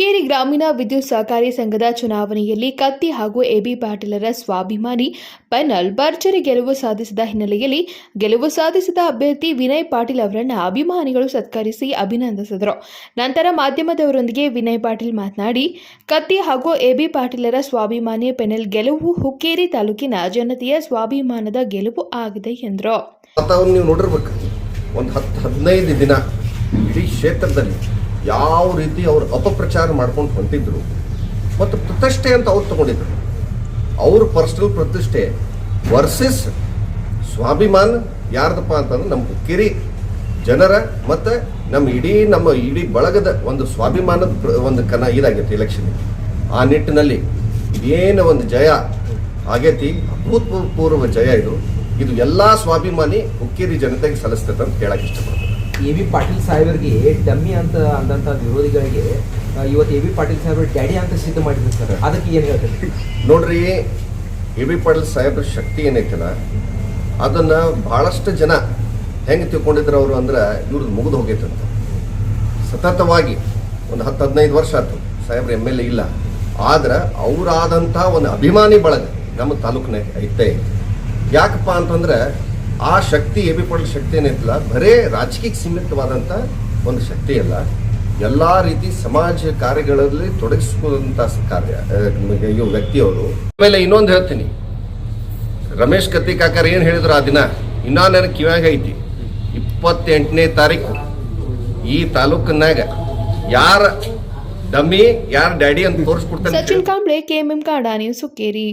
ಹುಕ್ಕೇರಿ ಗ್ರಾಮೀಣ ವಿದ್ಯುತ್ ಸಹಕಾರಿ ಸಂಘದ ಚುನಾವಣೆಯಲ್ಲಿ ಕತ್ತಿ ಹಾಗೂ ಎಬಿ ಪಾಟೀಲರ ಸ್ವಾಭಿಮಾನಿ ಪೆನಲ್ ಭರ್ಜರಿ ಗೆಲುವು ಸಾಧಿಸಿದ ಹಿನ್ನೆಲೆಯಲ್ಲಿ ಗೆಲುವು ಸಾಧಿಸಿದ ಅಭ್ಯರ್ಥಿ ವಿನಯ್ ಪಾಟೀಲ್ ಅವರನ್ನು ಅಭಿಮಾನಿಗಳು ಸತ್ಕರಿಸಿ ಅಭಿನಂದಿಸಿದರು. ನಂತರ ಮಾಧ್ಯಮದವರೊಂದಿಗೆ ವಿನಯ್ ಪಾಟೀಲ್ ಮಾತನಾಡಿ, ಕತ್ತಿ ಹಾಗೂ ಎಬಿ ಪಾಟೀಲರ ಸ್ವಾಭಿಮಾನಿ ಪೆನಲ್ ಗೆಲುವು ಹುಕ್ಕೇರಿ ತಾಲೂಕಿನ ಜನತೆಯ ಸ್ವಾಭಿಮಾನದ ಗೆಲುವು ಆಗಿದೆ ಎಂದರು. ಒಂದು ಹದಿನೈದು ದಿನ ಇಡೀ ಕ್ಷೇತ್ರದಲ್ಲಿ ಯಾವ ರೀತಿ ಅವರು ಅಪಪ್ರಚಾರ ಮಾಡ್ಕೊಂಡು ಹೊಂಟಿದ್ರು ಮತ್ತು ಪ್ರತಿಷ್ಠೆ ಅಂತ ಅವ್ರು ತಗೊಂಡಿದ್ರು. ಅವ್ರ ಪರ್ಸನಲ್ ಪ್ರತಿಷ್ಠೆ ವರ್ಸಸ್ ಸ್ವಾಭಿಮಾನ ಯಾರ್ದಪ್ಪ ಅಂತಂದ್ರೆ ನಮ್ಮ ಕಿರಿ ಜನರ ಮತ್ತು ನಮ್ಮ ಇಡೀ ನಮ್ಮ ಇಡೀ ಬಳಗದ ಒಂದು ಸ್ವಾಭಿಮಾನದ ಒಂದು ಕನ ಇದಾಗೈತಿ ಎಲೆಕ್ಷನ್ ಆ ನಿಟ್ಟಿನಲ್ಲಿ ಏನು ಒಂದು ಜಯ ಆಗೈತಿ, ಅಭೂತಪೂರ್ವ ಜಯ ಇದು. ಇದು ಎಲ್ಲಾ ಸ್ವಾಭಿಮಾನಿ ಹುಕ್ಕೇರಿ ಜನತೆಗೆ ಸಲ್ಲಿಸ್ತೈತೆ ಅಂತ ಹೇಳಕ್ಕೆ ಇಷ್ಟಪಡ್ತೀನಿ. ಎ ಬಿ ಪಾಟೀಲ್ ಸಾಹೇಬರಿಗೆ ಡಮ್ಮಿ ಅಂತ ಅಂದಂತ ವಿರೋಧಿಗಳಿಗೆ ಇವತ್ತು ಎ ಬಿ ಪಾಟೀಲ್ ಸಾಹೇಬರು ಡ್ಯಾಡಿ ಅಂತ ಸಿದ್ಧ ಮಾಡಿದ್ರು ಸರ್. ಅದಕ್ಕೆ ಏನು ಹೇಳ್ತಾರೆ? ನೋಡ್ರಿ ಎ ಬಿ ಪಾಟೀಲ್ ಸಾಹೇಬ್ರ ಶಕ್ತಿ ಏನೈತಲ್ಲ ಅದನ್ನ ಬಹಳಷ್ಟು ಜನ ಹೆಂಗೆ ತಿಳ್ಕೊಂಡಿದ್ರು ಅವರು ಅಂದ್ರೆ ಇವ್ರದ್ದು ಮುಗಿದು ಹೋಗೈತಂತ ಸತತವಾಗಿ ಒಂದು ಹತ್ತು ಹದಿನೈದು ವರ್ಷ ಆಯ್ತು ಸಾಹೇಬ್ರ ಎಂ ಎಲ್ ಎ ಇಲ್ಲ. ಆದ್ರೆ ಅವರಾದಂಥ ಒಂದು ಅಭಿಮಾನಿ ಬಳಗ ನಮ್ಮ ತಾಲೂಕಿನ ಐತೆ. ಯಾಕಪ್ಪ ಅಂತಂದ್ರೆ ಆ ಶಕ್ತಿ ಎ ಬಿ ಪಾಟೀಲ್ ಶಕ್ತಿ ಏನಿತ್ತಲ್ಲ ಬರೇ ರಾಜಕೀಯಕ್ಕೆ ಸೀಮಿತವಾದಂಥ ಒಂದು ಶಕ್ತಿ ಅಲ್ಲ. ಎಲ್ಲ ರೀತಿ ಸಮಾಜ ಕಾರ್ಯಗಳಲ್ಲಿ ತೊಡಗಿಸಿಕೊಂಡಂಥ ಕಾರ್ಯ ವ್ಯಕ್ತಿಯವರು. ಆಮೇಲೆ ಇನ್ನೊಂದು ಹೇಳ್ತೀನಿ. ರಮೇಶ್ ಕತ್ತಿ ಕಾಕರ್ ಏನು ಹೇಳಿದ್ರು ಆ ದಿನ? ಇನ್ನೂ ನನಗೆ ಕಿವ್ಯಾಗ ಐತಿ? ಇಪ್ಪತ್ತೆಂಟನೇ ತಾರೀಕು. ಈ ತಾಲೂಕಿನಾಗ ಯಾರ ಡಮ್ಮಿ, ಯಾರ ಡ್ಯಾಡಿ ಅಂತ ತೋರಿಸ್ಕೊಡ್ತಾರೆ ಸಚಿನ್ ಕಾಂಬ್ಳೆ ಕೆಎಂಎಂ ಕಾಡಾ ನ್ಯೂಸ್ ಹುಕ್ಕೇರಿ